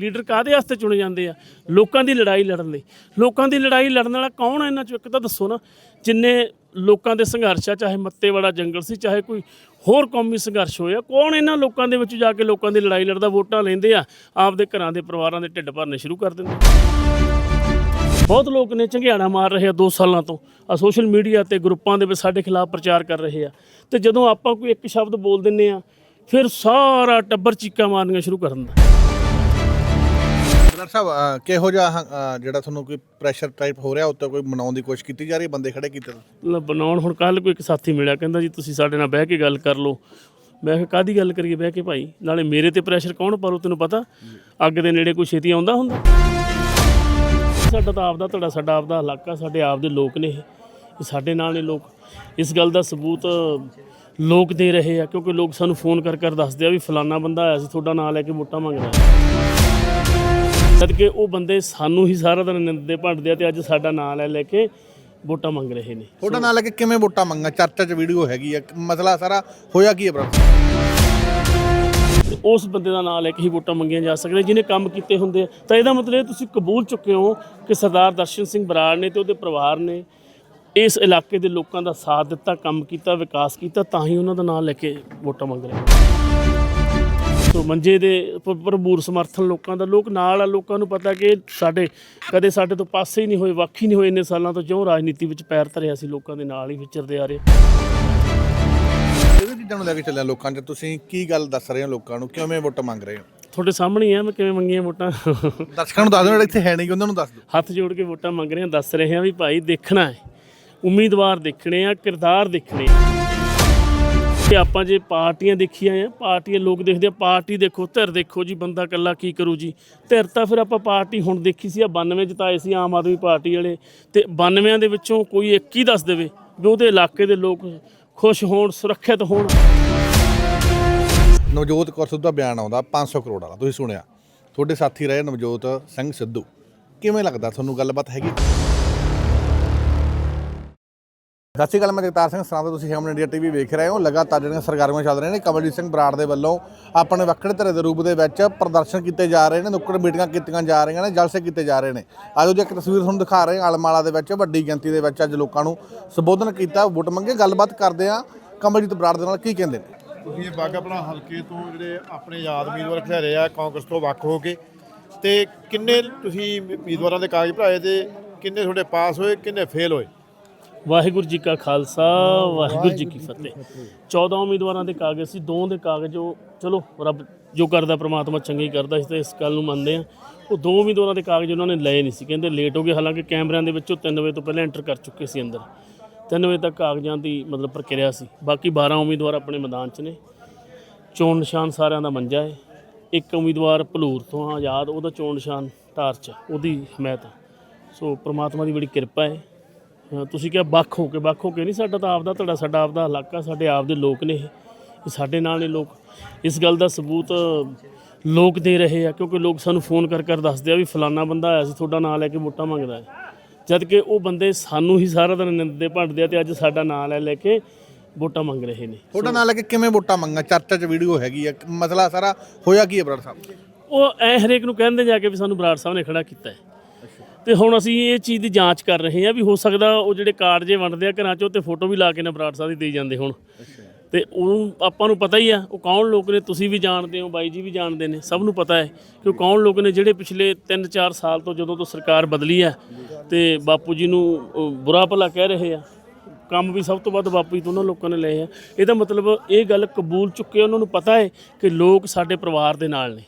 Leader ਕਾਦੇ ਵਾਸਤੇ ਚੁਣੇ ਜਾਂਦੇ ਆ? ਲੋਕਾਂ ਦੀ ਲੜਾਈ ਲੜਨ ਲਈ। ਲੋਕਾਂ ਦੀ ਲੜਾਈ ਲੜਨ ਵਾਲਾ ਕੌਣ ਹੈ ਇਹਨਾਂ ਚੋਂ? ਇੱਕ ਤਾਂ ਦੱਸੋ ਨਾ, ਜਿੰਨੇ ਲੋਕਾਂ ਦੇ ਸੰਘਰਸ਼ ਆ ਚਾਹੇ ਮੱਤੇ ਵਾਲਾ ਜੰਗਲ ਸੀ, ਚਾਹੇ ਕੋਈ ਹੋਰ ਕੌਮੀ ਸੰਘਰਸ਼ ਹੋਇਆ, ਕੌਣ ਇਹਨਾਂ ਲੋਕਾਂ ਦੇ ਵਿੱਚ ਜਾ ਕੇ ਲੋਕਾਂ ਦੀ ਲੜਾਈ ਲੜਦਾ, ਵੋਟਾਂ ਲੈਂਦੇ ਆ? ਆਪਦੇ ਘਰਾਂ ਦੇ ਪਰਿਵਾਰਾਂ ਦੇ ਢਿੱਡ ਭਰਨੇ ਸ਼ੁਰੂ ਕਰ ਦਿੰਦੇ। ਬਹੁਤ ਲੋਕ ਨੇ ਝੰਗਿਆਣਾ ਮਾਰ ਰਹੇ ਆ 2 ਸਾਲਾਂ ਤੋਂ। ਆ ਸੋਸ਼ਲ ਮੀਡੀਆ ਤੇ ਗਰੁੱਪਾਂ ਦੇ ਵਿੱਚ ਸਾਡੇ ਖਿਲਾਫ ਪ੍ਰਚਾਰ ਕਰ ਰਹੇ ਆ। ਤੇ ਜਦੋਂ ਆਪਾਂ ਕੋਈ ਇੱਕ ਸ਼ਬਦ ਬੋਲ ਦਿੰਨੇ ਆ, ਫਿਰ ਸਾਰਾ ਟੱਬਰ ਚੀਕਾਂ ਮਾਰਨੀਆਂ ਸ਼ੁਰੂ ਕਰ ਦਿੰਦਾ। ਡਾਕਟਰ ਸਾਹਿਬ ਕਿਹੋ ਜਿਹਾ ਜਿਹੜਾ ਤੁਹਾਨੂੰ ਕੋਈ ਪ੍ਰੈਸ਼ਰ ਟਾਈਪ ਹੋ ਰਿਹਾ, ਉੱਤੇ ਕੋਈ ਮਨਾਉਣ ਦੀ ਕੋਸ਼ਿਸ਼ ਕੀਤੀ ਜਾ ਰਹੀ ਬੰਦੇ ਖੜੇ ਕੀਤੇ ਤੁਸੀਂ? ਬਣਾਉਣ ਹੁਣ ਕੱਲ ਕੋਈ ਇੱਕ ਸਾਥੀ ਮਿਲਿਆ, ਕਹਿੰਦਾ ਜੀ, ਤੁਸੀਂ ਸਾਡੇ ਨਾਲ ਬਹਿ ਕੇ ਗੱਲ ਕਰ ਲਓ। ਮੈਂ ਕਿਹਾ ਕਾਦੀ ਗੱਲ ਕਰੀਏ? ਬਹਿ ਕੇ ਭਾਈ, ਨਾਲੇ ਮੇਰੇ ਤੇ ਪ੍ਰੈਸ਼ਰ ਕੌਣ ਪਾਲੋ, ਤੈਨੂੰ ਪਤਾ? ਅੱਗ ਦੇ ਨੇੜੇ ਕੋਈ ਛੇਤੀ ਆਉਂਦਾ ਹੁੰਦਾ? ਸਾਡਾ ਤਾਂ ਆਪਦਾ ਤੁਹਾਡਾ ਸਾਡਾ ਆਪਦਾ ਇਲਾਕਾ, ਸਾਡੇ ਆਪਦੇ ਲੋਕ ਨੇ ਇਹ। ਸਾਡੇ ਨਾਲ ਨੇ ਲੋਕ। ਇਸ ਗੱਲ ਦਾ ਸਬੂਤ ਲੋਕ ਦੇ ਰਹੇ ਆ, ਕਿਉਂਕਿ ਲੋਕ ਸਾਨੂੰ ਫੋਨ ਕਰ ਕਰ ਦੱਸਦੇ ਆ ਵੀ ਫਲਾਨਾ ਬੰਦਾ ਆਇਆ ਸੀ, ਤੁਹਾਡਾ ਨਾਂ ਲੈ ਕੇ ਵੋਟਾਂ ਮੰਗਦਾ ਸਦਕੇ ਉਹ ਬੰਦੇ ਸਾਨੂੰ ਹੀ ਸਾਰਾ ਦਿਨ ਨਿੰਦਦੇ ਭੰਡਦੇ ਆ ਤੇ ਅੱਜ ਸਾਡਾ ਨਾਂ ਲੈ ਲੈ ਕੇ ਵੋਟਾਂ ਮੰਗ ਰਹੇ ਨੇ। ਤੁਹਾਡਾ ਨਾਲ ਲੈ ਕੇ ਕਿਵੇਂ ਵੋਟਾਂ ਮੰਗਾ? ਚਰਚਾ 'ਚ ਵੀਡੀਓ ਹੈਗੀ ਹੈ ਮਸਲਾ ਸਾਰਾ ਹੋਇਆ ਕੀ ਹੈ ਬ੍ਰਦਰ ਉਸ ਬੰਦੇ ਦਾ ਨਾਂ ਲੈ ਕੇ ਹੀ ਵੋਟਾਂ ਮੰਗੀਆਂ ਜਾ ਸਕਦੀਆਂ ਜਿਹਨੇ ਕੰਮ ਕੀਤੇ ਹੁੰਦੇ ਆ। ਤਾਂ ਇਹਦਾ ਮਤਲਬ ਇਹ ਤੁਸੀਂ ਕਬੂਲ ਚੁੱਕੇ ਹੋ ਕਿ ਸਰਦਾਰ ਦਰਸ਼ਨ ਸਿੰਘ ਬਰਾੜ ਨੇ ਤੇ ਉਹਦੇ ਪਰਿਵਾਰ ਨੇ ਇਸ ਇਲਾਕੇ ਦੇ ਲੋਕਾਂ ਦਾ ਸਾਥ ਦਿੱਤਾ ਕੰਮ ਕੀਤਾ ਵਿਕਾਸ ਕੀਤਾ ਤਾਂ ਹੀ ਉਹਨਾਂ ਦਾ ਨਾਂ ਲੈ ਕੇ ਵੋਟਾਂ ਮੰਗ ਰਹੇ ਸੋ ਮੰਜੇ ਦੇ ਭਰਪੂਰ ਸਮਰਥਨ ਲੋਕਾਂ ਦਾ। ਲੋਕ ਨਾਲ ਆ ਲੋਕਾਂ ਨੂੰ ਪਤਾ ਕਿ ਸਾਡੇ ਕਦੇ ਸਾਡੇ ਤੋਂ ਪਾਸੇ ਹੀ ਨਹੀਂ ਹੋਏ ਵੱਖ ਹੀ ਨਹੀਂ ਹੋਏ ਇੰਨੇ ਸਾਲਾਂ ਤੋਂ ਜਿਉਂ ਰਾਜਨੀਤੀ ਵਿੱਚ ਪੈਰ ਧਰਿਆ ਸੀ ਲੋਕਾਂ ਦੇ ਨਾਲ ਹੀ ਵਿਚਰਦੇ ਆ ਰਹੇ। ਇਹਦੇ ਚੀਜ਼ਾਂ ਨੂੰ ਲੈ ਕੇ ਚੱਲਿਆ ਲੋਕਾਂ 'ਚ। ਤੁਸੀਂ ਕੀ ਗੱਲ ਦੱਸ ਰਹੇ ਹੋ ਲੋਕਾਂ ਨੂੰ? ਕਿਵੇਂ ਵੋਟਾਂ ਮੰਗ ਰਹੇ ਹੋ? ਤੁਹਾਡੇ ਸਾਹਮਣੇ ਹੀ ਆ ਮੈਂ ਕਿਵੇਂ ਮੰਗੀਆਂ ਵੋਟਾਂ? ਦਰਸ਼ਕਾਂ ਨੂੰ ਦੱਸ ਦਿਓ ਜਿਹੜੇ ਇੱਥੇ ਹੈ ਨਹੀਂ ਉਹਨਾਂ ਨੂੰ ਦੱਸ ਦਿਓ। ਹੱਥ ਜੋੜ ਕੇ ਵੋਟਾਂ ਮੰਗ ਰਹੇ ਆ ਦੱਸ ਰਹੇ ਆ ਵੀ ਭਾਈ ਦੇਖਣਾ ਹੈ। ਉਮੀਦਵਾਰ ਦੇਖਣੇ ਆ ਕਿਰਦਾਰ ਦੇਖਣੇ ਆ। ਤੇ ਆਪਾਂ ਜੇ ਪਾਰਟੀਆਂ ਦੇਖੀਆਂ ਆ, ਪਾਰਟੀਆਂ ਲੋਕ ਦੇਖਦੇ ਆ, ਪਾਰਟੀ ਦੇਖੋ, ਧਿਰ ਦੇਖੋ ਜੀ, ਬੰਦਾ ਕੱਲਾ ਕੀ ਕਰੂ ਜੀ? ਧਿਰ ਤਾਂ ਫਿਰ ਆਪਾਂ ਪਾਰਟੀ ਹੁਣ ਦੇਖੀ ਸੀ ਆ 92 ਜਿਤਾਏ ਸੀ ਆਮ ਆਦਮੀ ਪਾਰਟੀ ਵਾਲੇ, ਤੇ 92 ਦੇ ਵਿੱਚੋਂ ਕੋਈ ਇੱਕ ਹੀ ਦੱਸ ਦੇਵੇ ਵੀ ਉਹਦੇ ਇਲਾਕੇ ਦੇ ਲੋਕ ਖੁਸ਼ ਹੋਣ, ਸੁਰੱਖਿਅਤ ਹੋਣ। ਨਵਜੋਤ ਕੌਰ ਸਿੱਧੂ ਦਾ ਬਿਆਨ ਆਉਂਦਾ 500 ਕਰੋੜ ਵਾਲਾ, ਤੁਸੀਂ ਸੁਣਿਆ। ਤੁਹਾਡੇ ਸਾਥੀ ਰਹੇ ਨਵਜੋਤ ਸਿੰਘ ਸਿੱਧੂ। ਕਿਵੇਂ ਲੱਗਦਾ? ਤੁਹਾਨੂੰ ਗੱਲਬਾਤ ਹੈਗੀ? ਸਤਿ ਸ਼੍ਰੀ ਅਕਾਲ, ਮੈਂ ਜਗਤਾਰ ਸਿੰਘ ਸਰਾਂ ਤੁਸੀਂ ਹਮਨ ਇੰਡੀਆ ਟੀਵੀ ਵੇਖ ਰਹੇ ਹੋ। ਲਗਾਤਾਰ ਜਿਹੜੀਆਂ ਸਰਗਰਮੀਆਂ ਚੱਲ ਰਹੀਆਂ ਨੇ, ਕਮਲਜੀਤ ਸਿੰਘ ਬਰਾੜ ਦੇ ਵੱਲੋਂ ਆਪਣੇ ਵੱਖਰੇ ਧਰੇ ਦੇ ਰੂਪ ਦੇ ਵਿੱਚ ਪ੍ਰਦਰਸ਼ਨ ਕੀਤੇ ਜਾ ਰਹੇ ਨੇ, ਨੁੱਕੜ ਮੀਟਿੰਗਾਂ ਕੀਤੀਆਂ ਜਾ ਰਹੀਆਂ ਨੇ, ਜਲਸੇ ਕੀਤੇ ਜਾ ਰਹੇ ਨੇ। ਆਜੋ ਜੀ, ਇੱਕ ਤਸਵੀਰ ਤੁਹਾਨੂੰ ਦਿਖਾ ਰਹੇ ਹਾਂ, ਆਲਮਾਲਾ ਦੇ ਵਿੱਚ, ਵੱਡੀ ਗਿਣਤੀ ਦੇ ਵਿੱਚ ਅੱਜ ਲੋਕਾਂ ਨੂੰ ਸੰਬੋਧਨ ਕੀਤਾ, ਵੋਟ ਮੰਗੇ, ਗੱਲਬਾਤ ਕਰਦੇ ਆ ਕਮਲਜੀਤ ਬਰਾੜ ਦੇ ਨਾਲ, ਕੀ ਕਹਿੰਦੇ ਨੇ? ਤੁਸੀਂ ਬਾਗਾਪੁਰਾ ਹਲਕੇ ਤੋਂ ਜਿਹੜੇ ਆਪਣੇ ਯਾਦ ਉਮੀਦਵਾਰ ਖਿਡਾਰੇ ਆ, ਕਾਂਗਰਸ ਤੋਂ ਵੱਖ ਹੋ ਕੇ, ਤੇ ਕਿੰਨੇ ਤੁਸੀਂ ਉਮੀਦਵਾਰਾਂ ਦੇ ਕਾਗਜ਼ ਭਰਾਏ ਤੇ ਕਿੰਨੇ ਤੁਹਾਡੇ ਪਾਸ ਹੋਏ, ਕਿੰਨੇ ਫੇਲ ਹੋਏ? ਵਾਹਿਗੁਰੂ ਜੀ ਕਾ ਖਾਲਸਾ ਵਾਹਿਗੁਰੂ ਜੀ ਕੀ ਫਤਿਹ। 14 ਉਮੀਦਵਾਰਾਂ ਦੇ ਕਾਗਜ਼ ਸੀ ਦੋ ਦੇ ਕਾਗਜ਼ ਉਹ ਚਲੋ ਰੱਬ ਜੋ ਕਰਦਾ ਪ੍ਰਮਾਤਮਾ ਚੰਗੀ ਕਰਦਾ ਇਸ ਤੇ ਇਸ ਗੱਲ ਨੂੰ ਮੰਨਦੇ ਆ ਉਹ ਦੋ ਉਮੀਦਵਾਰਾਂ ਦੇ ਕਾਗਜ਼ ਉਹਨਾਂ ਨੇ ਲਏ ਨਹੀਂ ਸੀ ਕਹਿੰਦੇ ਲੇਟ ਹੋ ਗਏ। ਹਾਲਾਂਕਿ ਕੈਮਰਿਆਂ ਦੇ ਵਿੱਚ ਉਹ 3 ਵਜੇ ਤੋਂ ਪਹਿਲਾਂ ਐਂਟਰ ਕਰ ਚੁੱਕੇ ਸੀ ਅੰਦਰ। 3 ਵਜੇ ਤੱਕ ਕਾਗਜ਼ਾਂ ਦੀ ਮਤਲਬ ਪ੍ਰਕਿਰਿਆ ਸੀ। ਬਾਕੀ 12 ਉਮੀਦਵਾਰ ਆਪਣੇ ਮੈਦਾਨ 'ਚ ਨੇ। ਚੋਣ ਨਿਸ਼ਾਨ ਸਾਰਿਆਂ ਦਾ ਮੰਜਾ ਹੈ ਇੱਕ ਉਮੀਦਵਾਰ ਭਲੂਰ ਤੋਂ ਆਜ਼ਾਦ ਉਹਦਾ ਚੋਣ ਨਿਸ਼ਾਨ ਟਾਰਚ ਉਹਦੀ ਹਮਾਇਤ। ਸੋ ਪ੍ਰਮਾਤਮਾ ਦੀ ਬੜੀ ਕਿਰਪਾ ਹੈ ਤੁਸੀਂ ਕਿਹਾ ਵੱਖ ਹੋ ਕੇ ਵੱਖ ਹੋ ਕੇ ਨਹੀਂ ਸਾਡਾ ਤਾਂ ਆਪਦਾ ਤੁਹਾਡਾ ਸਾਡਾ ਆਪਦਾ ਇਲਾਕਾ ਸਾਡੇ ਆਪ ਦੇ ਲੋਕ ਨੇ ਇਹ ਸਾਡੇ ਨਾਲ ਨੇ ਲੋਕ। ਇਸ ਗੱਲ ਦਾ ਸਬੂਤ ਲੋਕ ਦੇ ਰਹੇ ਆ ਕਿਉਂਕਿ ਲੋਕ ਸਾਨੂੰ ਫੋਨ ਕਰ ਕਰ ਦੱਸਦੇ ਆ ਵੀ ਫਲਾਨਾ ਬੰਦਾ ਆਇਆ ਸੀ ਤੁਹਾਡਾ ਨਾਂ ਲੈ ਕੇ ਵੋਟਾਂ ਮੰਗਦਾ ਹੈ। ਜਦ ਕਿ ਉਹ ਬੰਦੇ ਸਾਨੂੰ ਹੀ ਸਾਰਾ ਦਿਨ ਨਿੰਦਦੇ ਭੰਡਦੇ ਆ ਤੇ ਅੱਜ ਸਾਡਾ ਨਾਂ ਲੈ ਲੈ ਕੇ ਵੋਟਾਂ ਮੰਗ ਰਹੇ ਨੇ। ਤੁਹਾਡਾ ਨਾਲ ਲੈ ਕੇ ਕਿਵੇਂ ਵੋਟਾਂ ਮੰਗਾ? ਚਰਚਾ 'ਚ ਵੀਡੀਓ ਹੈਗੀ ਹੈ ਮਸਲਾ ਸਾਰਾ ਹੋਇਆ ਕੀ ਹੈ ਬਰਾੜ ਸਾਹਿਬ? ਉਹ ਐ ਹਰੇਕ ਨੂੰ ਕਹਿੰਦੇ ਜਾ ਕੇ ਵੀ ਸਾਨੂੰ ਬਰਾੜ ਸਾਹਿਬ ਨੇ ਖੜਾ ਕੀਤਾ ਹੈ। ਤੇ ਹੁਣ ਅਸੀਂ ਇਹ ਚੀਜ਼ ਦੀ ਜਾਂਚ ਕਰ ਰਹੇ ਹਾਂ ਵੀ ਹੋ ਸਕਦਾ ਉਹ ਜਿਹੜੇ ਕਾਰਡ ਜੇ ਵੰਡਦੇ ਆ ਘਰਾਂ 'ਚ ਉਹ ਤੇ ਫੋਟੋ ਵੀ ਲਾ ਕੇ ਨਾ ਬਰਾੜ ਸਾਹਿਬ ਦੀ ਦੇਈ ਜਾਂਦੇ ਹੁਣ। ਤੇ ਉਹ ਆਪਾਂ ਨੂੰ ਪਤਾ ਹੀ ਆ ਉਹ ਕੌਣ ਲੋਕ ਨੇ ਤੁਸੀਂ ਵੀ ਜਾਣਦੇ ਹੋ ਬਾਈ ਜੀ ਵੀ ਜਾਣਦੇ ਨੇ ਸਭ ਨੂੰ ਪਤਾ ਹੈ ਕਿ ਉਹ ਕੌਣ ਲੋਕ ਨੇ ਜਿਹੜੇ ਪਿਛਲੇ 3-4 ਸਾਲ ਤੋਂ ਜਦੋਂ ਤੋਂ ਸਰਕਾਰ ਬਦਲੀ ਆ ਤੇ ਬਾਪੂ ਜੀ ਨੂੰ ਅਹ, ਬੁਰਾ ਭਲਾ ਕਹਿ ਰਹੇ ਆ। ਕੰਮ ਵੀ ਸਭ ਤੋਂ ਵੱਧ ਬਾਪੂ ਜੀ ਤੋਂ ਉਹਨਾਂ ਲੋਕਾਂ ਨੇ ਲਏ ਆ। ਇਹਦਾ ਮਤਲਬ ਇਹ ਗੱਲ ਕਬੂਲ ਚੁੱਕੇ ਉਹਨਾਂ ਨੂੰ ਪਤਾ ਹੈ ਕਿ ਲੋਕ ਸਾਡੇ ਪਰਿਵਾਰ ਦੇ ਨਾਲ ਨੇ।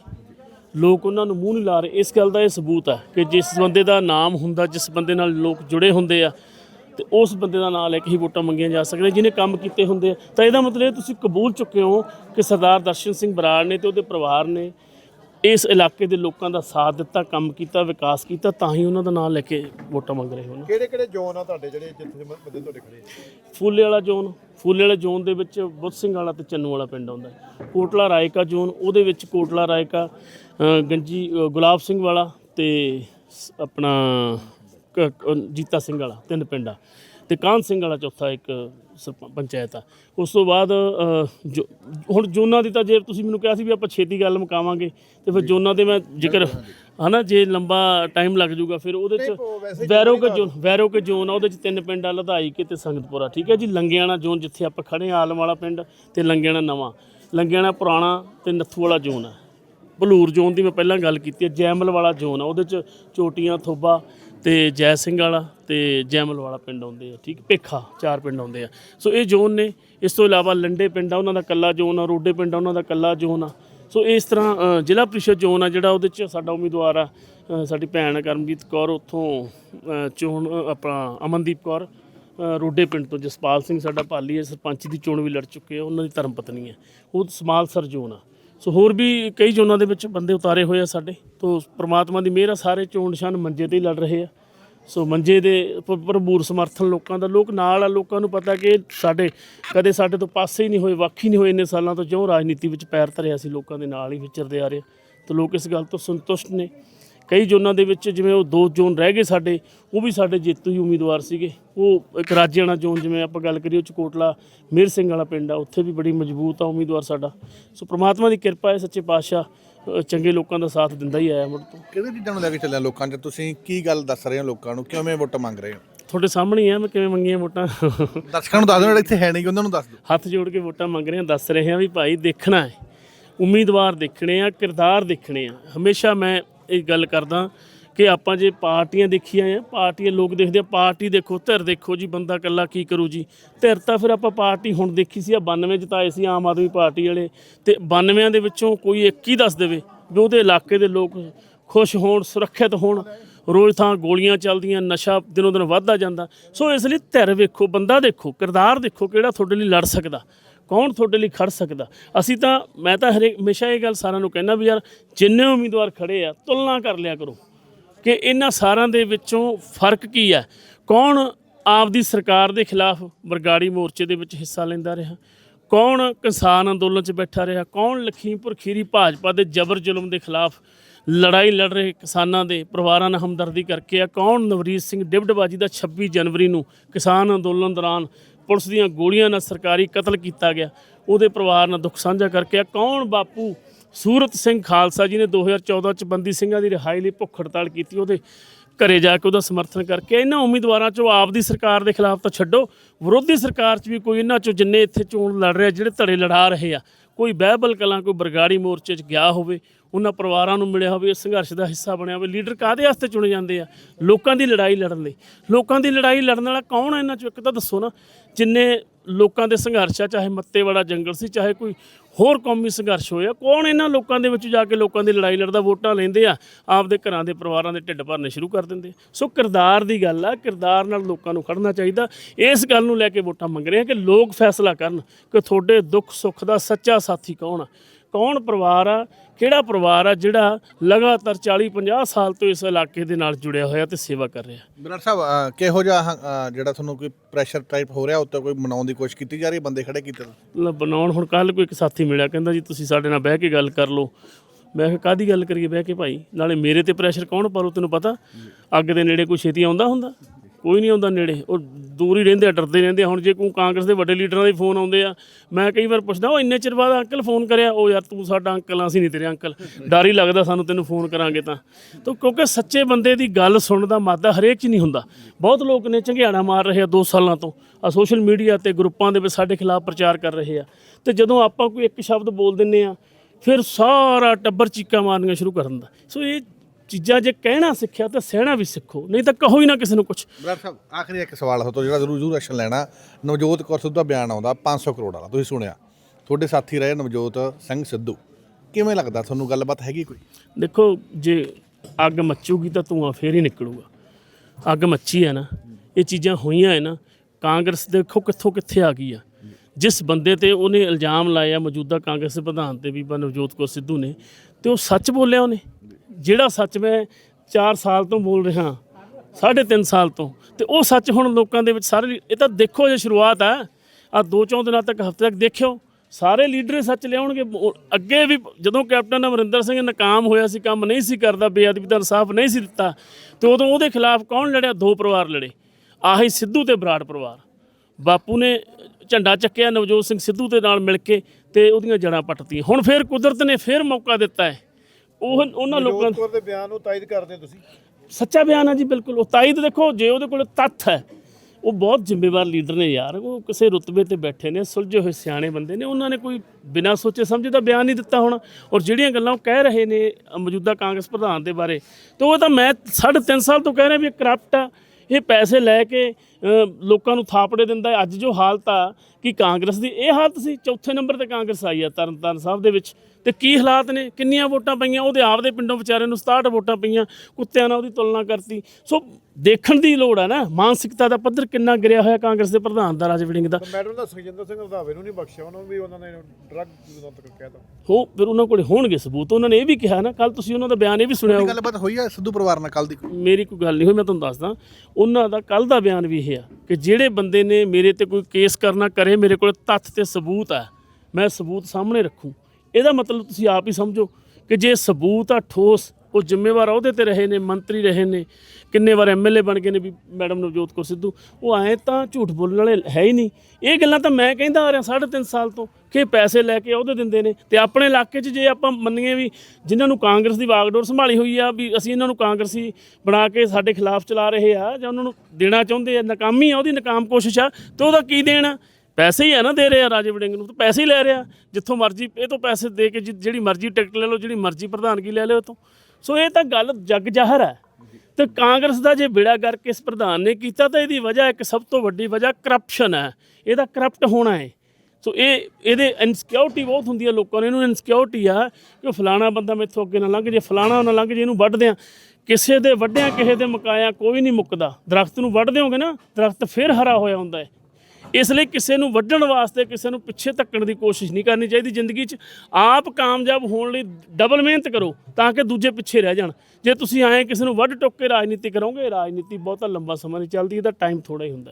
ਲੋਕ ਉਹਨਾਂ ਨੂੰ ਮੂੰਹ ਨਹੀਂ ਲਾ ਰਹੇ ਇਸ ਗੱਲ ਦਾ ਇਹ ਸਬੂਤ ਹੈ ਕਿ ਜਿਸ ਬੰਦੇ ਦਾ ਨਾਮ ਹੁੰਦਾ ਜਿਸ ਬੰਦੇ ਨਾਲ ਲੋਕ ਜੁੜੇ ਹੁੰਦੇ ਆ ਤੇ ਉਸ ਬੰਦੇ ਦਾ ਨਾਂ ਲੈ ਕੇ ਹੀ ਵੋਟਾਂ ਮੰਗੀਆਂ ਜਾ ਸਕਦੀਆਂ ਜਿਹਨੇ ਕੰਮ ਕੀਤੇ ਹੁੰਦੇ ਆ ਤਾਂ ਇਹਦਾ ਮਤਲਬ ਇਹ ਤੁਸੀਂ ਕਬੂਲ ਚੁੱਕੇ ਹੋ ਕਿ ਸਰਦਾਰ ਦਰਸ਼ਨ ਸਿੰਘ ਬਰਾੜ ਨੇ ਤੇ ਉਹਦੇ ਪਰਿਵਾਰ ਨੇ ਇਸ ਇਲਾਕੇ ਦੇ ਲੋਕਾਂ ਦਾ ਸਾਥ ਦਿੱਤਾ ਕੰਮ ਕੀਤਾ ਵਿਕਾਸ ਕੀਤਾ ਤਾਂ ਹੀ ਉਹਨਾਂ ਦਾ ਨਾਂ ਲੈ ਕੇ ਵੋਟਾਂ ਮੰਗ ਰਹੇ ਹੋ ਨਾ ਕਿਹੜੇ ਕਿਹੜੇ ਜ਼ੋਨ ਆ ਤੁਹਾਡੇ ਜਿਹੜੇ ਜਿੱਥੇ ਬੰਦੇ ਤੁਹਾਡੇ ਖੜੇ? ਫੂਲੇ ਵਾਲਾ ਜ਼ੋਨ ਫੂਲੇ ਵਾਲੇ ਜ਼ੋਨ ਦੇ ਵਿੱਚ ਬੁੱਧ ਸਿੰਘ ਵਾਲਾ ਤੇ ਚੰਨੂ ਵਾਲਾ ਪਿੰਡ ਆਉਂਦਾ। ਕੋਟਲਾ ਰਾਇਕਾ ਜ਼ੋਨ ਉਹਦੇ ਵਿੱਚ ਕੋਟਲਾ ਰਾਇਕਾ ਅ, ਗੰਜੀ ਗੁਲਾਬ ਸਿੰਘ ਵਾਲਾ ਤੇ ਆਪਣਾ ਜੀਤਾ ਸਿੰਘ ਵਾਲਾ ਤਿੰਨ ਪਿੰਡ ਤੇ ਕਾਨ ਸਿੰਘ ਵਾਲਾ ਚੌਥਾ ਇੱਕ ਪੰਚਾਇਤ ਆ। ਉਸ ਤੋਂ ਬਾਅਦ ਹੁਣ ਜੋਨਾਂ ਦੀ ਤਾਂ ਜੇ ਤੁਸੀਂ ਮੈਨੂੰ ਕਿਹਾ ਸੀ ਵੀ ਆਪਾਂ ਛੇਤੀ ਗੱਲ ਮੁਕਾਵਾਂਗੇ ਤੇ ਫਿਰ ਜੋਨਾਂ ਦੇ ਮੈਂ ਜ਼ਿਕਰ ਹਨਾ ਜੇ ਲੰਬਾ ਟਾਈਮ ਲੱਗ ਜਾਊਗਾ ਫਿਰ ਉਹਦੇ ਚ ਵੈਰੋ ਕੇ ਜੋਨ ਵੈਰੋ ਕੇ ਜੋਨ ਆ ਉਹਦੇ ਚ ਤਿੰਨ ਪਿੰਡ ਆ ਲਧਾਈ ਕੇ ਤੇ ਸੰਗਤਪੁਰਾ ਠੀਕ ਹੈ ਜੀ? ਲੰਗਿਆਣਾ ਜੋਨ ਜਿੱਥੇ ਆਪਾਂ ਖੜੇ ਆਲਮ ਵਾਲਾ ਪਿੰਡ ਤੇ ਲੰਗਿਆਣਾ ਨਵਾਂ। ਲੰਗਿਆਣਾ ਪੁਰਾਣਾ ਤੇ ਨੱਥੂ ਵਾਲਾ ਜੋਨ ਆ। ਬਲੂਰ ਜ਼ੋਨ ਦੀ ਮੈਂ ਪਹਿਲਾਂ ਗੱਲ ਕੀਤੀ ਹੈ ਜੈਮਲ ਵਾਲਾ ਜ਼ੋਨ ਆ, ਉਹਦੇ ਚ ਚੋਟੀਆਂ, ਥੋਬਾ ਤੇ ਜੈ ਸਿੰਘ ਵਾਲਾ ਤੇ ਜੈਮਲ ਵਾਲਾ ਪਿੰਡ ਆਉਂਦੇ ਆ, ਠੀਕ ਪੇਖਾ ਚਾਰ ਪਿੰਡ ਆਉਂਦੇ ਆ। ਸੋ ਇਹ ਜ਼ੋਨ ਨੇ, ਇਸ ਤੋਂ ਇਲਾਵਾ ਲੰਡੇ ਪਿੰਡ ਆ, ਉਹਨਾਂ ਦਾ ਕੱਲਾ ਜ਼ੋਨ ਆ, ਰੋਡੇ ਪਿੰਡ ਆ, ਉਹਨਾਂ ਦਾ ਕੱਲਾ ਜ਼ੋਨ ਆ। ਸੋ ਇਸ ਤਰ੍ਹਾਂ ਜ਼ਿਲ੍ਹਾ ਪ੍ਰੀਸ਼ਦ ਜ਼ੋਨ ਆ, ਜਿਹੜਾ ਉਹਦੇ ਚ ਸਾਡਾ ਉਮੀਦਵਾਰ ਆ ਸਾਡੀ ਭੈਣ ਕਰਮਜੀਤ ਕੌਰ, ਉੱਥੋਂ ਚੋਣ ਆਪਣਾ ਅਮਨਦੀਪ ਕੌਰ ਰੋਡੇ ਪਿੰਡ ਤੋਂ ਜਸਪਾਲ ਸਿੰਘ, ਸਾਡਾ ਪਾਲੀ ਹੈ, ਸਰਪੰਚ ਦੀ ਚੋਣ ਵੀ ਲੜ ਚੁੱਕੇ ਆ, ਉਹਨਾਂ ਦੀ ਧਰਮ ਪਤਨੀ ਹੈ। ਉਹ ਸਮਾਲਸਰ ਜ਼ੋਨ ਆ। ਸੋ ਹੋਰ ਵੀ ਕਈ ਜ਼ੋਨਾਂ ਦੇ ਵਿੱਚ ਬੰਦੇ ਉਤਾਰੇ ਹੋਏ ਆ ਸਾਡੇ। ਤੋਂ ਪ੍ਰਮਾਤਮਾ ਦੀ ਮਿਹਰ ਆ, ਸਾਰੇ ਚੋਣ ਨਿਸ਼ਾਨ ਮੰਜੇ ਤੇ ਹੀ ਲੜ ਰਹੇ ਆ। ਸੋ ਮੰਜੇ ਦੇ ਭਰਪੂਰ ਸਮਰਥਨ ਲੋਕਾਂ ਦਾ। ਲੋਕ ਨਾਲ ਆ, ਲੋਕਾਂ ਨੂੰ ਪਤਾ ਕਿ ਸਾਡੇ ਕਦੇ ਸਾਡੇ ਤੋਂ ਪਾਸੇ ਹੀ ਨਹੀਂ ਹੋਏ, ਵੱਖ ਹੀ ਨਹੀਂ ਹੋਏ ਇੰਨੇ ਸਾਲਾਂ ਤੋਂ, ਜਿਉਂ ਰਾਜਨੀਤੀ ਵਿੱਚ ਪੈਰ ਧਰਿਆ ਸੀ, ਲੋਕਾਂ ਦੇ ਨਾਲ ਹੀ ਵਿਚਰਦੇ ਆ ਰਹੇ ਤੇ ਲੋਕ ਇਸ ਗੱਲ ਤੋਂ ਸੰਤੁਸ਼ਟ ਨੇ। ਕਈ ਜ਼ੋਨਾਂ ਦੇ ਵਿੱਚ ਜਿਵੇਂ ਉਹ ਦੋ ਜ਼ੋਨ ਰਹਿ ਗਏ ਸਾਡੇ ਉਹ ਵੀ ਸਾਡੇ ਜੇਤੂ ਹੀ ਉਮੀਦਵਾਰ ਸੀਗੇ। ਉਹ ਇੱਕ ਰਾਜਿਆਣਾ ਜ਼ੋਨ ਜਿਵੇਂ ਆਪਾਂ ਗੱਲ ਕਰੀਏ ਚਕੋਟਲਾ ਮੇਰ ਸਿੰਘ ਵਾਲਾ ਪਿੰਡ ਆ ਉੱਥੇ ਵੀ ਬੜੀ ਮਜ਼ਬੂਤ ਆ ਉਮੀਦਵਾਰ ਸਾਡਾ। ਸੋ ਪ੍ਰਮਾਤਮਾ ਦੀ ਕਿਰਪਾ ਹੈ ਸੱਚੇ ਪਾਤਸ਼ਾਹ ਚੰਗੇ ਲੋਕਾਂ ਦਾ ਸਾਥ ਦਿੰਦਾ ਹੀ ਆਇਆ ਮੁੜ ਤੋਂ। ਕਿਹੜੇ ਚੀਜ਼ਾਂ ਨੂੰ ਲੈ ਕੇ ਚੱਲਿਆ ਲੋਕਾਂ 'ਚ? ਤੁਸੀਂ ਕੀ ਗੱਲ ਦੱਸ ਰਹੇ ਹੋ ਲੋਕਾਂ ਨੂੰ? ਕਿਵੇਂ ਵੋਟ ਮੰਗ ਰਹੇ ਹੋ? ਤੁਹਾਡੇ ਸਾਹਮਣੇ ਹੀ ਆ ਮੈਂ ਕਿਵੇਂ ਮੰਗੀਆਂ ਵੋਟਾਂ? ਦਰਸ਼ਕਾਂ ਨੂੰ ਦੱਸ ਦਿਓ ਇੱਥੇ ਹੈ ਨਹੀਂ ਉਹਨਾਂ ਨੂੰ ਦੱਸ ਦਿਓ। ਹੱਥ ਜੋੜ ਕੇ ਵੋਟਾਂ ਮੰਗ ਰਹੇ ਆ ਦੱਸ ਰਹੇ ਆ ਵੀ ਭਾਈ ਦੇਖਣਾ ਹੈ। ਉਮੀਦਵਾਰ ਦੇਖਣੇ ਆ ਕਿਰਦਾਰ ਦੇਖਣੇ ਆ। ਹਮੇਸ਼ਾ ਮੈਂ ਇਹ ਗੱਲ ਕਰਦਾ ਕਿ ਆਪਾਂ ਜੇ ਪਾਰਟੀਆਂ ਦੇਖੀਆਂ ਆ, ਪਾਰਟੀਆਂ ਲੋਕ ਦੇਖਦੇ ਆ, ਪਾਰਟੀ ਦੇਖੋ, ਧਿਰ ਦੇਖੋ ਜੀ, ਬੰਦਾ ਇਕੱਲਾ ਕੀ ਕਰੂ ਜੀ? ਧਿਰ ਤਾਂ ਫਿਰ ਆਪਾਂ ਪਾਰਟੀ ਹੁਣ ਦੇਖੀ ਸੀ ਆ 92 ਜਿਤਾਏ ਸੀ ਆਮ ਆਦਮੀ ਪਾਰਟੀ ਵਾਲੇ ਤੇ 92 ਦੇ ਵਿੱਚੋਂ ਕੋਈ ਇੱਕ ਹੀ ਦੱਸ ਦੇਵੇ ਵੀ ਉਹਦੇ ਇਲਾਕੇ ਦੇ ਲੋਕ ਖੁਸ਼ ਹੋਣ, ਸੁਰੱਖਿਅਤ ਹੋਣ, ਰੋਜ਼ ਥਾਂ ਗੋਲੀਆਂ ਚੱਲਦੀਆਂ, ਨਸ਼ਾ ਦਿਨੋਂ ਦਿਨ ਵੱਧਦਾ ਜਾਂਦਾ। ਸੋ ਇਸ ਲਈ ਧਿਰ ਵੇਖੋ, ਬੰਦਾ ਦੇਖੋ, ਕਿਰਦਾਰ ਦੇਖੋ ਕਿਹੜਾ ਤੁਹਾਡੇ ਲਈ ਲੜ ਸਕਦਾ। ਕੌਣ ਤੁਹਾਡੇ ਲਈ ਖੜ ਸਕਦਾ? ਅਸੀਂ ਤਾਂ, ਮੈਂ ਤਾਂ ਹਰੇਕ, ਹਮੇਸ਼ਾ ਇਹ ਗੱਲ ਸਾਰਿਆਂ ਨੂੰ ਕਹਿੰਦਾ ਵੀ ਯਾਰ, ਜਿੰਨੇ ਉਮੀਦਵਾਰ ਖੜੇ ਆ, ਤੁਲਨਾ ਕਰ ਲਿਆ ਕਰੋ ਕਿ ਇਹਨਾਂ ਸਾਰਿਆਂ ਦੇ ਵਿੱਚੋਂ ਫ਼ਰਕ ਕੀ ਹੈ ਕੌਣ ਆਪਦੀ ਸਰਕਾਰ ਦੇ ਖਿਲਾਫ ਬਰਗਾੜੀ ਮੋਰਚੇ ਦੇ ਵਿੱਚ ਹਿੱਸਾ ਲੈਂਦਾ ਰਿਹਾ? ਕੌਣ ਕਿਸਾਨ ਅੰਦੋਲਨ 'ਚ ਬੈਠਾ ਰਿਹਾ? ਕੌਣ ਲਖੀਮਪੁਰ ਖੀਰੀ ਭਾਜਪਾ ਦੇ ਜ਼ਬਰ ਜ਼ੁਲਮ ਦੇ ਖਿਲਾਫ ਲੜਾਈ ਲੜ ਰਹੇ ਕਿਸਾਨਾਂ ਦੇ ਪਰਿਵਾਰਾਂ ਨਾਲ ਹਮਦਰਦੀ ਕਰਕੇ ਆ? ਕੌਣ ਨਵਰੀਤ ਸਿੰਘ ਡਿਬਡਬਾਜੀ ਦਾ 26 ਜਨਵਰੀ ਨੂੰ ਕਿਸਾਨ ਅੰਦੋਲਨ ਦੌਰਾਨ ਪੁਲਿਸ ਦੀਆਂ ਗੋਲੀਆਂ ਨਾਲ ਸਰਕਾਰੀ ਕਤਲ ਕੀਤਾ ਗਿਆ। ਉਹਦੇ ਪਰਿਵਾਰ ਨਾਲ ਦੁੱਖ ਸਾਂਝਾ ਕਰਕੇ ਆ। ਕੌਣ ਬਾਪੂ? ਸੂਰਤ ਸਿੰਘ ਖਾਲਸਾ ਜੀ ਨੇ 2014 ਚ ਬੰਦੀ ਸਿੰਘਾਂ ਦੀ ਰਿਹਾਈ ਲਈ ਭੁੱਖ ਹੜਤਾਲ ਕੀਤੀ। ਉਹਦੇ ਘਰੇ ਜਾ ਕੇ ਉਹਦਾ ਸਮਰਥਨ ਕਰਕੇ ਇਹਨਾਂ ਉਮੀਦਵਾਰਾਂ ਚੋਂ ਆਪ ਦੀ ਸਰਕਾਰ ਦੇ ਖਿਲਾਫ ਤਾਂ ਛੱਡੋ। ਵਿਰੋਧੀ ਸਰਕਾਰ 'ਚ ਵੀ ਕੋਈ ਇਹਨਾਂ ਚੋਂ ਜਿੰਨੇ ਇੱਥੇ ਚੋਣ ਲੜ ਰਹੇ ਜਿਹੜੇ ਧੜੇ ਲੜਾ ਰਹੇ ਆ, ਕੋਈ ਬਹਿਬਲ ਕਲਾਂ, ਕੋਈ ਬਰਗਾੜੀ ਮੋਰਚੇ 'ਚ ਗਿਆ ਹੋਵੇ, ਉਹਨਾਂ ਪਰਿਵਾਰਾਂ ਨੂੰ ਮਿਲਿਆ ਹੋਵੇ ਇਸ ਸੰਘਰਸ਼ ਦਾ ਹਿੱਸਾ ਬਣਿਆ ਹੋਵੇ। ਲੀਡਰ ਕਾਦੇ ਵਾਸਤੇ ਚੁਣੇ ਜਾਂਦੇ ਆ? ਲੋਕਾਂ ਦੀ ਲੜਾਈ ਲੜਨ ਲਈ। ਲੋਕਾਂ ਦੀ ਲੜਾਈ ਲੜਨ ਵਾਲਾ ਕੌਣ ਆ ਇਹਨਾਂ ਚੋਂ? ਇੱਕ ਤਾਂ ਦੱਸੋ ਨਾ। ਜਿੰਨੇ ਲੋਕਾਂ ਦੇ ਸੰਘਰਸ਼ ਆ, ਚਾਹੇ ਮੱਤੇ ਵਾਲਾ ਜੰਗਲ ਸੀ, ਚਾਹੇ ਕੋਈ ਹੋਰ ਕੌਮੀ ਸੰਘਰਸ਼ ਹੋਇਆ, ਕੌਣ ਇਹਨਾਂ ਲੋਕਾਂ ਦੇ ਵਿੱਚ ਜਾ ਕੇ ਲੋਕਾਂ ਦੀ ਲੜਾਈ ਲੜਦਾ ਵੋਟਾਂ ਲੈਂਦੇ ਆ? ਆਪਦੇ ਘਰਾਂ ਦੇ ਪਰਿਵਾਰਾਂ ਦੇ ਢਿੱਡ ਭਰਨੇ ਸ਼ੁਰੂ ਕਰ ਦਿੰਦੇ ਸੋ ਕਿਰਦਾਰ ਦੀ ਗੱਲ ਆ, ਕਿਰਦਾਰ ਨਾਲ ਲੋਕਾਂ ਨੂੰ ਖੜਨਾ ਚਾਹੀਦਾ। ਇਸ ਗੱਲ ਨੂੰ ਲੈ ਕੇ ਵੋਟਾਂ ਮੰਗ ਰਹੇ ਆ ਕਿ ਲੋਕ ਫੈਸਲਾ ਕਰਨ ਕਿ ਤੁਹਾਡੇ ਦੁੱਖ ਸੁੱਖ ਦਾ ਸੱਚਾ ਸਾਥੀ ਕੌਣ ਆ? ਕੌਣ ਪਰਿਵਾਰ ਆ ਕਿਹੜਾ ਪਰਿਵਾਰ ਆ ਜਿਹੜਾ ਲਗਾਤਾਰ 40 50 ਸਾਲ ਤੋਂ ਇਸ ਇਲਾਕੇ ਦੇ ਨਾਲ ਜੁੜਿਆ ਹੋਇਆ ਤੇ ਸੇਵਾ ਕਰ ਰਿਹਾ? ਬਰਾੜ ਸਾਹਿਬ ਅਹ, ਕਿਹੋ ਜਿਹਾ ਅਹ, ਜਿਹੜਾ ਤੁਹਾਨੂੰ ਕੋਈ ਪ੍ਰੈਸ਼ਰ ਟਾਈਪ ਹੋ ਰਿਹਾ ਉੱਤੇ ਕੋਈ ਮਨਾਉਣ ਦੀ ਕੋਸ਼ਿਸ਼ ਕੀਤੀ ਜਾ ਰਹੀ ਹੈ? ਬੰਦੇ ਖੜੇ ਕੀਤੇ ਤੁਸੀਂ? ਲ- ਬਣਾਉਣ ਹੁਣ ਕੱਲ ਕੋਈ ਇੱਕ ਸਾਥੀ ਮਿਲਿਆ ਕਹਿੰਦਾ ਜੀ ਤੁਸੀਂ ਸਾਡੇ ਨਾਲ ਬਹਿ ਕੇ ਗੱਲ ਕਰ ਲਓ। ਮੈਂ ਕਿਹਾ ਕਾਦੀ ਗੱਲ ਕਰੀਏ? ਬਹਿ ਕੇ ਭਾਈ ਨਾਲੇ ਮੇਰੇ ਤੇ ਪ੍ਰੈਸ਼ਰ ਕੌਣ ਪਾਲੂ ਤੈਨੂੰ ਪਤਾ? ਅੱਗ ਦੇ ਨੇੜੇ ਕੋਈ ਛੇਤੀ ਆਉਂਦਾ ਹੁੰਦਾ? ਕੋਈ ਨਹੀਂ ਆਉਂਦਾ ਨੇੜੇ। ਉਹ ਦੂਰ ਹੀ ਰਹਿੰਦੇ ਆ ਡਰਦੇ ਰਹਿੰਦੇ ਆ। ਹੁਣ ਜੇ ਕੋਈ ਕਾਂਗਰਸ ਦੇ ਵੱਡੇ ਲੀਡਰਾਂ ਦੇ ਫੋਨ ਆਉਂਦੇ ਆ ਮੈਂ ਕਈ ਵਾਰ ਪੁੱਛਦਾ ਉਹ ਇੰਨੇ ਚਿਰ ਬਾਅਦ ਅੰਕਲ ਫੋਨ ਕਰਿਆ? ਉਹ ਯਾਰ ਤੂੰ ਸਾਡਾ ਅੰਕਲ ਆ, ਅਸੀਂ ਨਹੀਂ ਤੇਰੇ ਅੰਕਲ। ਡਰ ਹੀ ਲੱਗਦਾ ਸਾਨੂੰ ਤੈਨੂੰ ਫੋਨ ਕਰਾਂਗੇ ਤਾਂ। ਤਾਂ ਕਿਉਂਕਿ ਸੱਚੇ ਬੰਦੇ ਦੀ ਗੱਲ ਸੁਣਨ ਦਾ ਮਾਦਾ ਹਰੇਕ 'ਚ ਨਹੀਂ ਹੁੰਦਾ। ਬਹੁਤ ਲੋਕ ਨੇ ਝੰਗਿਆੜਾ ਮਾਰ ਰਹੇ ਆ 2 ਸਾਲਾਂ ਤੋਂ। ਆ ਸੋਸ਼ਲ ਮੀਡੀਆ ਤੇ ਗਰੁੱਪਾਂ ਦੇ ਵਿੱਚ ਸਾਡੇ ਖਿਲਾਫ ਪ੍ਰਚਾਰ ਕਰ ਰਹੇ ਆ। ਤੇ ਜਦੋਂ ਆਪਾਂ ਕੋਈ ਇੱਕ ਸ਼ਬਦ ਬੋਲ ਦਿੰਨੇ ਆ ਫਿਰ ਸਾਰਾ ਟੱਬਰ ਚੀਕਾਂ ਮਾਰਨੀਆਂ ਸ਼ੁਰੂ ਕਰ ਦਿੰਦਾ। ਸੋ ਇਹ ਚੀਜ਼ਾਂ ਜੇ ਕਹਿਣਾ ਸਿੱਖਿਆ ਤਾਂ ਸਹਿਣਾ ਵੀ ਸਿੱਖੋ ਨਹੀਂ ਤਾਂ ਕਹੋ ਹੀ ਨਾ ਕਿਸੇ ਨੂੰ ਕੁਝ ਬਰਾੜ ਸਾਹਿਬ ਆਖਰੀ ਇੱਕ ਸਵਾਲ ਹੋ ਤੋਂ ਜਿਹੜਾ ਜ਼ਰੂਰ ਜ਼ਰੂਰ ਐਕਸ਼ਨ ਲੈਣਾ। ਨਵਜੋਤ ਕੌਰ ਸਿੱਧੂ ਦਾ ਬਿਆਨ ਆਉਂਦਾ 500 ਕਰੋੜ ਵਾਲਾ ਤੁਸੀਂ ਸੁਣਿਆ। ਤੁਹਾਡੇ ਸਾਥੀ ਰਹੇ ਨਵਜੋਤ ਸਿੰਘ ਸਿੱਧੂ। ਕਿਵੇਂ ਲੱਗਦਾ? ਤੁਹਾਨੂੰ ਗੱਲਬਾਤ ਹੈਗੀ ਕੋਈ? ਦੇਖੋ ਜੇ ਅੱਗ ਮੱਚੂਗੀ ਤਾਂ ਧੂਆਂ ਫੇਰ ਹੀ ਨਿਕਲੂਗਾ। ਅੱਗ ਮੱਚੀ ਹੈ ਨਾ ਇਹ ਚੀਜ਼ਾਂ ਹੋਈਆਂ ਹੈ ਨਾ ਕਾਂਗਰਸ ਦੇਖੋ ਕਿੱਥੋਂ ਕਿੱਥੇ ਆ ਗਈ ਆ। ਜਿਸ ਬੰਦੇ ਤੇ ਉਹਨੇ ਇਲਜ਼ਾਮ ਲਾਇਆ ਮੌਜੂਦਾ ਕਾਂਗਰਸ ਦੇ ਪ੍ਰਧਾਨ ਤੇ ਬੀਬਾ ਨਵਜੋਤ ਕੌਰ ਸਿੱਧੂ ਨੇ ਤੇ ਉਹ ਸੱਚ ਬੋਲਿਆ ਉਹਨੇ। ਜਿਹੜਾ ਸੱਚ ਮੈਂ 4 ਸਾਲ ਤੋਂ ਬੋਲ ਰਿਹਾ, ਸਾਢੇ ਤਿੰਨ ਸਾਲ ਤੋਂ, ਤੇ ਉਹ ਸੱਚ ਹੁਣ ਲੋਕਾਂ ਦੇ ਵਿੱਚ ਸਾਰੇ ਇਹ ਤਾਂ ਦੇਖੋ ਜੇ ਸ਼ੁਰੂਆਤ ਆ ਆ ਦੋ ਚੌਂ ਦਿਨਾਂ ਤੱਕ, ਹਫ਼ਤੇ ਤੱਕ ਦੇਖਿਓ, ਸਾਰੇ ਲੀਡਰ ਹੀ ਸੱਚ ਲਿਆਉਣਗੇ ਅੱਗੇ ਵੀ ਜਦੋਂ ਕੈਪਟਨ ਅਮਰਿੰਦਰ ਸਿੰਘ ਨਾਕਾਮ ਹੋਇਆ ਸੀ, ਕੰਮ ਨਹੀਂ ਸੀ ਕਰਦਾ, ਬੇਅਦਬੀ ਦਾ ਇਨਸਾਫ ਨਹੀਂ ਸੀ ਦਿੱਤਾ, ਤੇ ਉਦੋਂ ਉਹਦੇ ਖਿਲਾਫ ਕੌਣ ਲੜਿਆ? ਦੋ ਪਰਿਵਾਰ ਲੜੇ, ਆਹੀ ਸਿੱਧੂ ਤੇ ਬਰਾੜ ਪਰਿਵਾਰ। ਬਾਪੂ ਨੇ ਝੰਡਾ ਚੱਕਿਆ, ਨਵਜੋਤ ਸਿੰਘ ਸਿੱਧੂ ਦੇ ਨਾਲ ਮਿਲ ਕੇ ਤੇ ਉਹਦੀਆਂ ਜੜਾਂ ਪੱਟਤੀਆਂ। ਹੁਣ ਫੇਰ ਕੁਦਰਤ ਨੇ ਫੇਰ ਮੌਕਾ ਦਿੱਤਾ ਹੈ। ਉਹ ਉਹਨਾਂ ਲੋਕਾਂ ਦੇ ਬਿਆਨ ਨੂੰ ਤਾਇਦ ਕਰਦੇ ਹੋ ਤੁਸੀਂ? ਸੱਚਾ ਬਿਆਨ ਹੈ ਜੀ ਬਿਲਕੁਲ। ਉਹ ਤਾਈਦ ਦੇਖੋ ਜੇ ਉਹਦੇ ਕੋਲ ਤੱਥ ਹੈ ਉਹ ਬਹੁਤ ਜ਼ਿੰਮੇਵਾਰ ਲੀਡਰ ਨੇ ਯਾਰ। ਉਹ ਕਿਸੇ ਰੁਤਬੇ ਤੇ ਬੈਠੇ ਨੇ ਸੁਲਝੇ ਹੋਏ ਸਿਆਣੇ ਬੰਦੇ ਨੇ। ਉਹਨਾਂ ਨੇ ਕੋਈ ਬਿਨਾਂ ਸੋਚੇ ਸਮਝੇ ਤਾਂ ਬਿਆਨ ਨਹੀਂ ਦਿੱਤਾ ਹੋਣਾ। ਔਰ ਜਿਹੜੀਆਂ ਗੱਲਾਂ ਉਹ ਕਹਿ ਰਹੇ ਨੇ ਮੌਜੂਦਾ ਕਾਂਗਰਸ ਪ੍ਰਧਾਨ ਦੇ ਬਾਰੇ ਤੇ ਉਹ ਤਾਂ ਮੈਂ ਸਾਢੇ ਤਿੰਨ ਸਾਲ ਤੋਂ ਕਹਿ ਰਿਹਾ ਵੀ ਕਰਪਟ ਆ। ਇਹ ਪੈਸੇ ਲੈ ਕੇ ਲੋਕਾਂ ਨੂੰ ਥਾਪੜੇ ਦਿੰਦਾ ਹੈ। ਅੱਜ ਜੋ ਹਾਲਤ ਆ ਕਿ ਕਾਂਗਰਸ ਦੀ ਇਹ ਹਾਲਤ ਸੀ ਚੌਥੇ ਨੰਬਰ ਤੇ ਕਾਂਗਰਸ ਆਈ ਆ ਤਰਨਤਾਰਨ ਸਾਹਿਬ ਦੇ ਵਿੱਚ। ਤੇ ਕੀ ਹਾਲਾਤ ਨੇ? ਕਿੰਨੀਆਂ ਵੋਟਾਂ ਪਈਆਂ? ਉਹਦੇ ਆਪਦੇ ਪਿੰਡੋਂ ਵਿਚਾਰੇ ਨੂੰ 67 ਵੋਟਾਂ ਪਈਆਂ ਕੁੱਤਿਆਂ ਨਾਲ ਉਹਦੀ ਤੁਲਨਾ ਕਰਤੀ। ਸੋ ਦੇਖਣ ਦੀ ਲੋੜ ਆ ਨਾ ਮਾਨਸਿਕਤਾ ਦਾ ਪੱਧਰ ਕਿੰਨਾ ਗਿਰਿਆ ਹੋਇਆ ਕਾਂਗਰਸ ਦੇ ਪ੍ਰਧਾਨ ਦਾ ਰਾਜ ਵੜਿੰਗ ਦਾ। ਮੈਡਮ ਦਾ ਸੁਖਜਿੰਦਰ ਸਿੰਘ ਰੰਧਾਵੇ ਨੂੰ ਨਹੀਂ ਬਖਸ਼ਿਆ ਉਹਨਾਂ ਨੂੰ ਵੀ ਉਹਨਾਂ ਨੇ ਡਰੱਗ ਜਦੋਂ ਤੱਕ ਕਹਿਤਾ ਹੋ ਫਿਰ ਉਹਨਾਂ ਕੋਲੇ ਹੋਣਗੇ ਸਬੂਤ। ਉਹਨਾਂ ਨੇ ਇਹ ਵੀ ਕਿਹਾ ਨਾ ਕੱਲ ਤੁਸੀਂ ਉਹਨਾਂ ਦਾ ਬਿਆਨ ਇਹ ਵੀ ਸੁਣਿਆ ਇਹ ਹੋਊ। ਗੱਲਬਾਤ ਹੋਈ ਹੈ ਸਿੱਧੂ ਪਰਿਵਾਰ ਨਾਲ ਕੱਲ ਦੀ? ਮੇਰੀ ਕੋਈ ਗੱਲ ਨਹੀਂ ਹੋਈ ਮੈਂ ਤੁਹਾਨੂੰ ਦੱਸਦਾ। ਉਹਨਾਂ ਦਾ ਕੱਲ ਦਾ ਬਿਆਨ ਵੀ ਇਹ ਆ ਕਿ ਜਿਹੜੇ ਬੰਦੇ ਨੇ ਮੇਰੇ ਤੇ ਕੋਈ ਕੇਸ ਕਰਨਾ ਕਰੇ, ਮੇਰੇ ਕੋਲ ਤੱਥ ਤੇ ਸਬੂਤ ਆ, ਮੈਂ ਸਬੂਤ ਸਾਹਮਣੇ ਰੱਖੂ। ਇਹਦਾ ਮਤਲਬ ਤੁਸੀਂ ਆਪ ਹੀ ਸਮਝੋ ਕਿ ਜੇ ਸਬੂਤ ਆ, ਠੋਸ ਉਹ ਜ਼ਿੰਮੇਵਾਰ ਉਹਦੇ ਤੇ ਰਹੇ ਨੇ, ਮੰਤਰੀ ਰਹੇ ਨੇ, ਕਿੰਨੇ ਵਾਰ ਐਮਐਲਏ ਬਣ ਗਏ ਨੇ ਵੀ ਮੈਡਮ ਨਵਜੋਤ ਕੌਰ ਸਿੱਧੂ। ਉਹ ਐ ਤਾਂ ਝੂਠ ਬੋਲਣ ਵਾਲੇ ਹੈ ਹੀ ਨਹੀਂ। ਇਹ ਗੱਲਾਂ ਤਾਂ ਮੈਂ ਕਹਿੰਦਾ ਆ ਰਿਹਾ ਸਾਢੇ ਤਿੰਨ ਸਾਲ ਤੋਂ ਕਿ ਪੈਸੇ ਲੈ ਕੇ ਉਹਦੇ ਦਿੰਦੇ ਨੇ ਤੇ ਆਪਣੇ ਇਲਾਕੇ 'ਚ ਜੇ ਆਪਾਂ ਮੰਨੀਏ ਵੀ ਜਿਨ੍ਹਾਂ ਨੂੰ ਕਾਂਗਰਸ ਦੀ ਵਾਗਡੋਰ ਸੰਭਾਲੀ ਹੋਈ ਆ, ਵੀ ਅਸੀਂ ਇਹਨਾਂ ਨੂੰ ਕਾਂਗਰਸੀ ਬਣਾ ਕੇ ਸਾਡੇ ਖਿਲਾਫ ਚਲਾ ਰਹੇ ਆ ਜਾਂ ਉਹਨਾਂ ਨੂੰ ਦੇਣਾ ਚਾਹੁੰਦੇ ਆ, ਨਾਕਾਮੀ ਆ, ਉਹਦੀ ਨਾਕਾਮ ਕੋਸ਼ਿਸ਼ ਆ, ਤੇ ਉਹਦਾ ਕੀ ਦੇਣਾ ਪੈਸੇ ਹੀ ਆ ਨਾ ਦੇ ਰਹੇ ਆ ਰਾਜੇ ਵੜਿੰਗ ਨੂੰ, ਤਾਂ ਪੈਸੇ ਹੀ ਲੈ ਰਿਹਾ। ਜਿੱਥੋਂ ਮਰਜ਼ੀ, ਇਹ ਤੋਂ ਪੈਸੇ ਦੇ ਕੇ ਜਿ- ਜਿਹੜੀ ਮਰਜ਼ੀ ਟਿਕਟ ਲੈ ਲਓ, ਜਿਹੜੀ ਮਰਜ਼ੀ ਪ੍ਰਧਾਨਗੀ ਲੈ ਲਿਓ ਇਹ ਤੋਂ ਸੋ ਇਹ ਤਾਂ ਗੱਲ ਜਗ ਜ਼ਾਹਰ ਹੈ। ਤੇ ਕਾਂਗਰਸ ਦਾ ਜੇ ਬੇੜਾ ਗਰਕ ਇਸ ਪ੍ਰਧਾਨ ਨੇ ਕੀਤਾ, ਤਾਂ ਇਹਦੀ ਵਜ੍ਹਾ ਇੱਕ ਸਭ ਤੋਂ ਵੱਡੀ ਵਜ੍ਹਾ ਕਰਪਸ਼ਨ ਹੈ। ਇਹਦਾ ਕਰਪਟ ਹੋਣਾ ਹੈ। ਸੋ ਇਹ, ਇਹਦੇ ਇਨਸਿਕਿਉਰਿਟੀ ਬਹੁਤ ਹੁੰਦੀ ਹੈ ਲੋਕਾਂ ਨੂੰ। ਇਹਨੂੰ ਇਨਸਿਕਿਉਰਿਟੀ ਆ ਕਿ ਫਲਾਣਾ ਬੰਦਾ ਮੈਥੋਂ ਅੱਗੇ ਨਾ ਲੰਘ ਜੇ, ਫਲਾਣਾ ਨਾ ਲੰਘ ਜੇ, ਇਹਨੂੰ ਵੱਢ ਦਿਆਂ ਕਿਸੇ ਦੇ ਵੱਢਿਆਂ, ਕਿਸੇ ਦੇ ਮੁਕਾਇਆ ਕੋਈ ਨਹੀਂ ਮੁੱਕਦਾ। ਦਰਖਤ ਨੂੰ ਵੱਢ ਦਿਓਗੇ ਨਾ, ਦਰਖਤ ਫਿਰ ਹਰਾ ਹੋਇਆ ਹੁੰਦਾ ਹੈ। ਇਸ ਲਈ ਕਿਸੇ ਨੂੰ ਵੱਢਣ ਵਾਸਤੇ, ਕਿਸੇ ਨੂੰ ਪਿੱਛੇ ਧੱਕਣ ਦੀ ਕੋਸ਼ਿਸ਼ ਨਹੀਂ ਕਰਨੀ ਚਾਹੀਦੀ ਜ਼ਿੰਦਗੀ 'ਚ। ਆਪ ਕਾਮਯਾਬ ਹੋਣ ਲਈ ਡਬਲ ਮਿਹਨਤ ਕਰੋ ਤਾਂ ਕਿ ਦੂਜੇ ਪਿੱਛੇ ਰਹਿ ਜਾਣ। ਜੇ ਤੁਸੀਂ ਆਏ ਕਿਸੇ ਨੂੰ ਵੱਢ ਟੁੱਕ ਕੇ ਰਾਜਨੀਤੀ ਕਰੋਗੇ, ਰਾਜਨੀਤੀ ਬਹੁਤਾ ਲੰਬਾ ਸਮਾਂ ਨਹੀਂ ਚੱਲਦੀ, ਇਹਦਾ ਟਾਈਮ ਥੋੜਾ ਹੀ ਹੁੰਦਾ